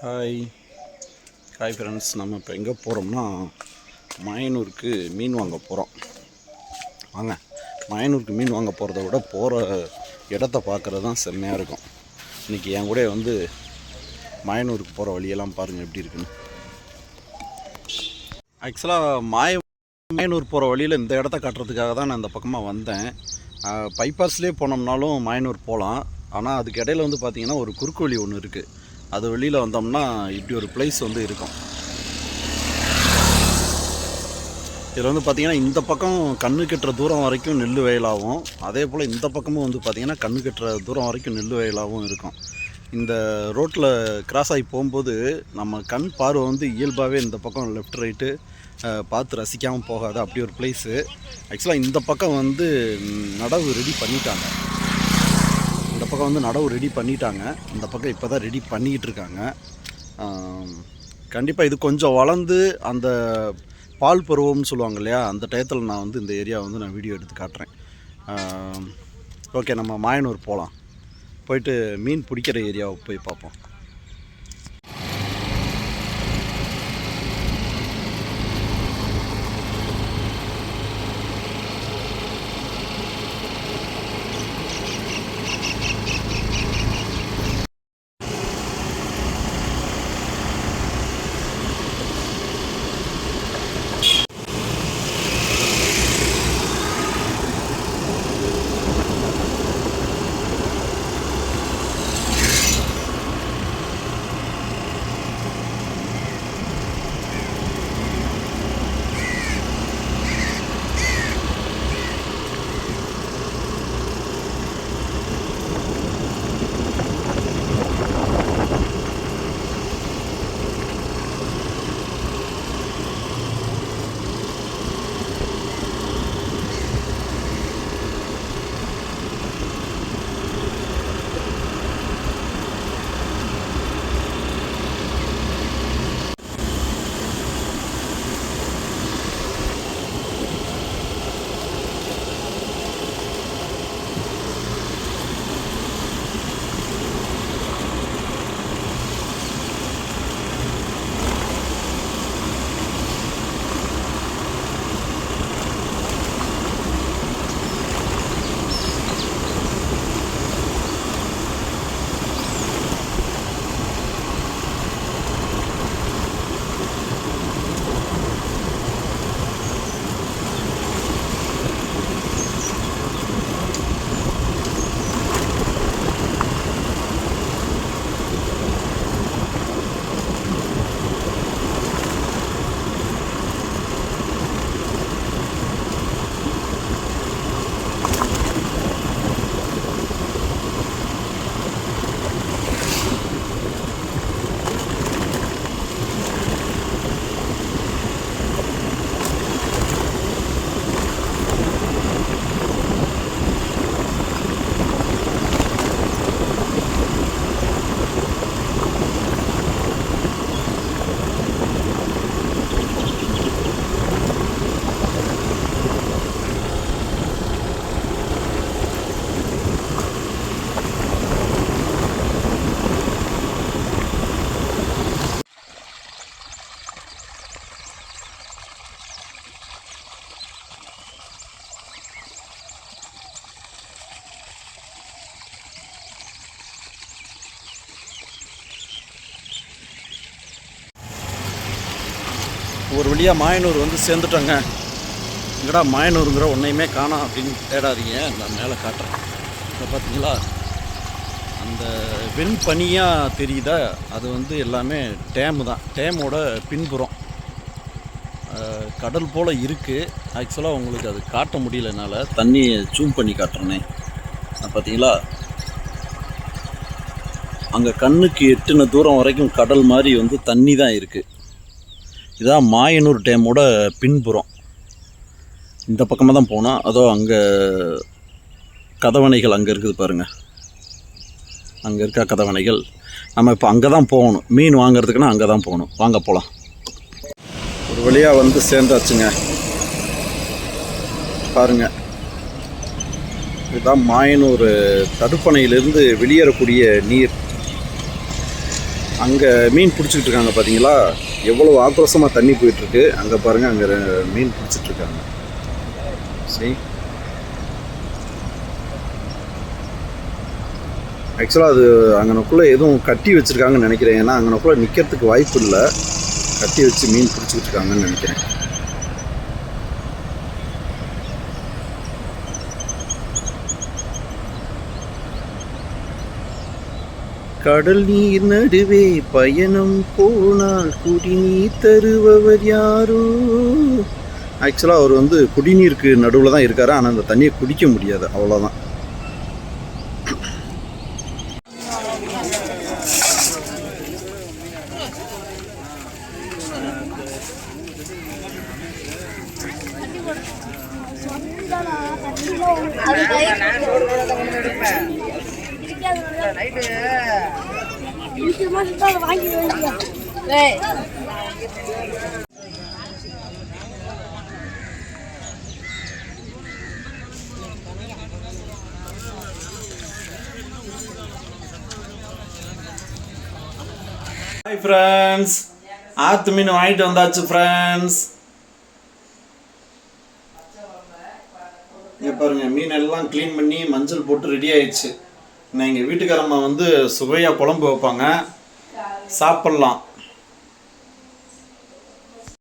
Hi hi friends நம்ம இப்போ எங்கே போகிறோம்னா மயனூருக்கு மீன் வாங்க போகிறோம் வாங்க. மயனூருக்கு மீன் வாங்க போகிறத விட போகிற இடத்த பார்க்குறது தான் செம்மையாக இருக்கும். இன்றைக்கி என் கூட வந்து மயனூருக்கு போகிற வழியெல்லாம் பாருங்கள் எப்படி இருக்குன்னு. ஆக்சுவலாக மாய மயனூர் போகிற வழியில் இந்த இடத்த காட்டுறதுக்காக தான் நான் இந்த பக்கமாக வந்தேன். பைபாஸ்லேயே போனோம்னாலும் மயனூர் போகலாம் ஆனால் அதுக்கு இடையில வந்து பார்த்திங்கன்னா ஒரு குறுக்கு வழி ஒன்று இருக்குது அது வெளியில் வந்தோம்னா இப்படி ஒரு பிளேஸ் வந்து இருக்கும். இதில் வந்து பார்த்திங்கன்னா இந்த பக்கம் கண்ணு கட்டுற தூரம் வரைக்கும் நெல் வயலாகவும் அதே போல் இந்த பக்கமும் வந்து பார்த்திங்கன்னா கண்ணு கட்டுற தூரம் வரைக்கும் நெல் வயலாகவும் இருக்கும். இந்த ரோட்டில் கிராஸ் ஆகி போகும்போது நம்ம கண் பார்வை வந்து இயல்பாகவே இந்த பக்கம் லெஃப்ட் ரைட்டு பார்த்து ரசிக்காமல் போகாது. அப்படி ஒரு பிளேஸு ஆக்சுவலாக இந்த பக்கம் வந்து நடவு ரெடி பண்ணிட்டாங்க. பக்கம் வந்து நடவு ரெடி பண்ணிட்டாங்க. இந்த பக்கம் இப்போ தான் ரெடி பண்ணிக்கிட்டு இருக்காங்க. கண்டிப்பாக இது கொஞ்சம் வளர்ந்து அந்த பால் பருவம்னு சொல்லுவாங்க இல்லையா அந்த டயத்தில் நான் வந்து இந்த ஏரியா வந்து நான் வீடியோ எடுத்து காட்டுறேன். ஓகே நம்ம மாயனூர் போகலாம் போயிட்டு மீன் பிடிக்கிற ஏரியாவை போய் பார்ப்போம். ஒரு வழியாக மாயனூர் வந்து சேர்ந்துட்டோங்க. எங்கடா மாயனூருங்கிற ஒன்றையுமே காணோம் அப்படின்னு தேடாதீங்க. நான் மேலே காட்டுறேன். இப்போ பார்த்தீங்களா அந்த வெண்பனியாக தெரியுதா? அது வந்து எல்லாமே டேமு தான். டேமோட பின்புறம். கடல் போல் இருக்குது ஆக்சுவலாக உங்களுக்கு அது காட்ட முடியல என்னால். தண்ணியை ஜூம் பண்ணி காட்டுறேனே. பார்த்தீங்களா அங்கே கண்ணுக்கு எட்டுன தூரம் வரைக்கும் கடல் மாதிரி வந்து தண்ணி தான் இருக்குது இதான் மாயனூர் டேமோட பின்புறம். இந்த பக்கமாக தான் போனால் அதோ அங்கே கதவணைகள் அங்கே இருக்குது பாருங்கள் அங்கே இருக்க கதவணைகள். நம்ம இப்போ அங்கே தான் போகணும். மீன் வாங்குறதுக்குன்னா அங்கே தான் போகணும். வாங்க போகலாம் ஒரு வழியாக வந்து சேர்ந்தாச்சுங்க. பாருங்கள் இதுதான் மாயனூர் தடுப்பணையிலிருந்து வெளியேறக்கூடிய நீர். அங்கே மீன் பிடிச்சிக்கிட்டு இருக்காங்க பார்த்தீங்களா எவ்வளோ ஆக்ரோஷமாக தண்ணி போயிட்டுருக்கு. அங்கே பாருங்கள் அங்கே மீன் பிடிச்சிட்டு இருக்காங்க சரி ஆக்சுவலாக அது அங்கனக்குள்ளே எதுவும் கட்டி வச்சுருக்காங்கன்னு நினைக்கிறேன். ஏன்னா அங்கனக்குள்ளே நிற்கிறதுக்கு வாய்ப்பு இல்லை. கட்டி வச்சு மீன் பிடிச்சிக்கிட்டு இருக்காங்கன்னு நினைக்கிறேன். கடல் நீர் நடுவே பயணம் போனால் குடிநீர் தருபவர் யாரோ? ஆக்சுவலாக அவர் வந்து குடிநீருக்கு நடுவில் தான் இருக்காரு. ஆனால் அந்த தண்ணியை குடிக்க முடியாது. அவ்வளோதான் வாங்கிடுவேன் ஹாய் ஃப்ரெண்ட்ஸ் ஆத்து மீன் வாங்கிட்டு வந்தாச்சு ஃப்ரெண்ட்ஸ் இங்கே பாருங்க மீன் எல்லாம் க்ளீன் பண்ணி மஞ்சள் போட்டு ரெடி ஆயிடுச்சு. நான் எங்கள் வீட்டுக்காரம்மா வந்து சுவையாக குழம்பு வைப்பாங்க. சாப்பிட்லாம்.